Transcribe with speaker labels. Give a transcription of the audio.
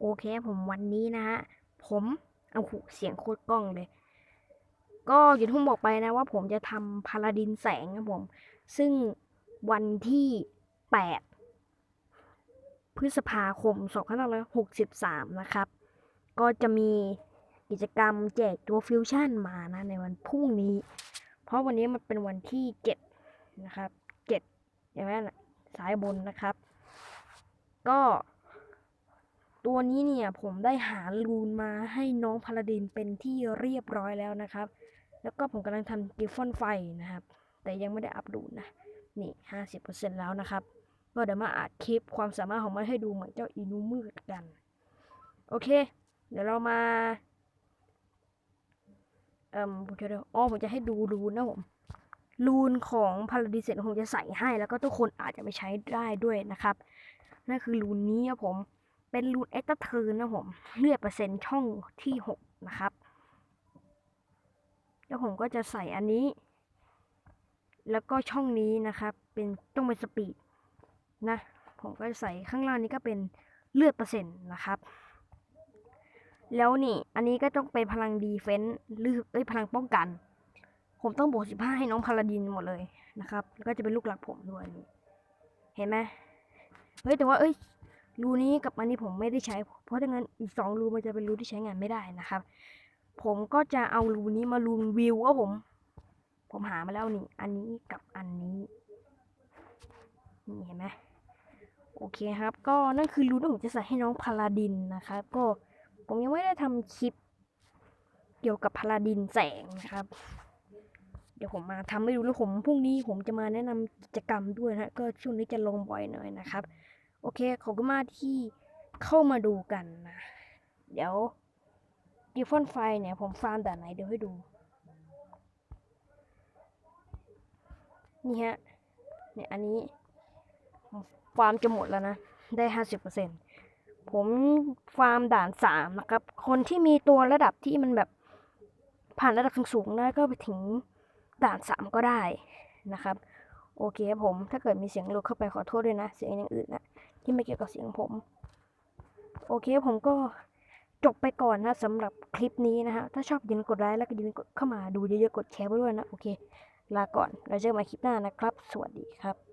Speaker 1: โอเคผมวันนี้นะฮะผมเอาหูเสียงโคตรกล้องเลย ก็อย่างที่ผมบอกไปนะว่าผมจะทำพาลาดินแสงครับผม ซึ่งวันที่ 8 พฤษภาคม 2563 นะครับ ก็จะมีกิจกรรมแจกตัวฟิวชั่นมานะ ในวันพรุ่งนี้ เพราะวันนี้มันเป็นวันที่ 7 นะครับ 7 อย่างนั้นน่ะสายบนนะครับ ก็ ตัวนี้เนี่ยผมได้หารูนมาให้น้องพาลาดินเป็นที่เรียบร้อยแล้วนะครับ แล้วก็ผมกำลังทำกิฟฟอนไฟนะครับ แต่ยังไม่ได้อัปรูดนะ นี่ 50%แล้วนะครับ ก็เดี๋ยวมาอัดคลิปความสามารถของมันให้ดูเหมือนเจ้าอินูมืดกัน โอเค เดี๋ยวเรามาเอ่มผมจะเดี๋ยวอ๋อผมจะให้ดูรูนนะผมรูนของพาราดิเซนผมจะใส่ให้ แล้วก็ทุกคนอาจจะไปใช้ได้ด้วยนะครับ นั่นคือรูนนี้ครับผม เป็นรูนเอ็กซ์เทอร์นะผมเลือดเปอร์เซ็นต์ช่องที่ 6 นะครับ แล้วผมก็จะใส่อันนี้ แล้วก็ช่องนี้นะครับ เป็นต้องเป็นสปีดนะ ผมก็จะใส่ข้างล่างนี้ก็เป็นเลือดเปอร์เซ็นต์นะครับ แล้วนี่ อันนี้ก็ต้องเป็นพลังดีเฟนต์หรือเอ้ยพลังป้องกัน ผมต้องบวกสิบห้าให้น้องพาลาดินหมดเลยนะครับ แล้วก็จะเป็นลูกหลักผมด้วย เห็นไหมเฮ้ยแต่ว่าเอ้ย รูนี้กับอันนี้ผมไม่ได้ใช้ เพราะถ้างั้นอีกสองรูมันจะเป็นรูที่ใช้งานไม่ได้นะครับ ผมก็จะเอารูนี้มารูนวิวว่าผม ผมหามาแล้วนี่ อันนี้กับอันนี้นี่เห็นไหมโอเคครับ ก็นั่นคือรูที่ผมจะใส่ให้น้องพาลาดินนะครับ ก็ผมยังไม่ได้ทำคลิป เกี่ยวกับพาลาดินแสงนะครับ เดี๋ยวผมมาทำให้ดูแล้วผมพรุ่งนี้ผมจะมาแนะนำกิจกรรมด้วยนะก็ช่วงนี้จะลงบ่อยหน่อยนะครับ เคขอบคุณมากที่เข้ามาดูกันนะ เดี๋ยวดิฟอนไฟเนี่ย ผมฟาร์มด่านไหนเดี๋ยวให้ดู นี่ฮะ เนี่ยอันนี้ฟาร์มจะหมดแล้วนะ ได้ห้าสิบเปอร์เซ็นผมฟาร์มด่านสามนะครับ คนที่มีตัวระดับที่มันแบบผ่านระดับสูงๆได้ก็ไปถึงด่านสามก็ได้นะครับ โอเคผมถ้าเกิดมีเสียงหลุดเข้าไปขอโทษด้วยนะ เสียงอย่างอื่นนะ ที่ไม่เกี่ยวกับเสียงผม โอเคผมก็จบไปก่อนนะสำหรับคลิปนี้นะฮะ ถ้าชอบอย่าลืมกดไลค์แล้วก็อย่าลืมกดเข้ามาดูเยอะๆ กดแชร์ไปด้วยนะ โอเค ลาก่อน เราเจอกันใหม่คลิปหน้านะครับ สวัสดีครับ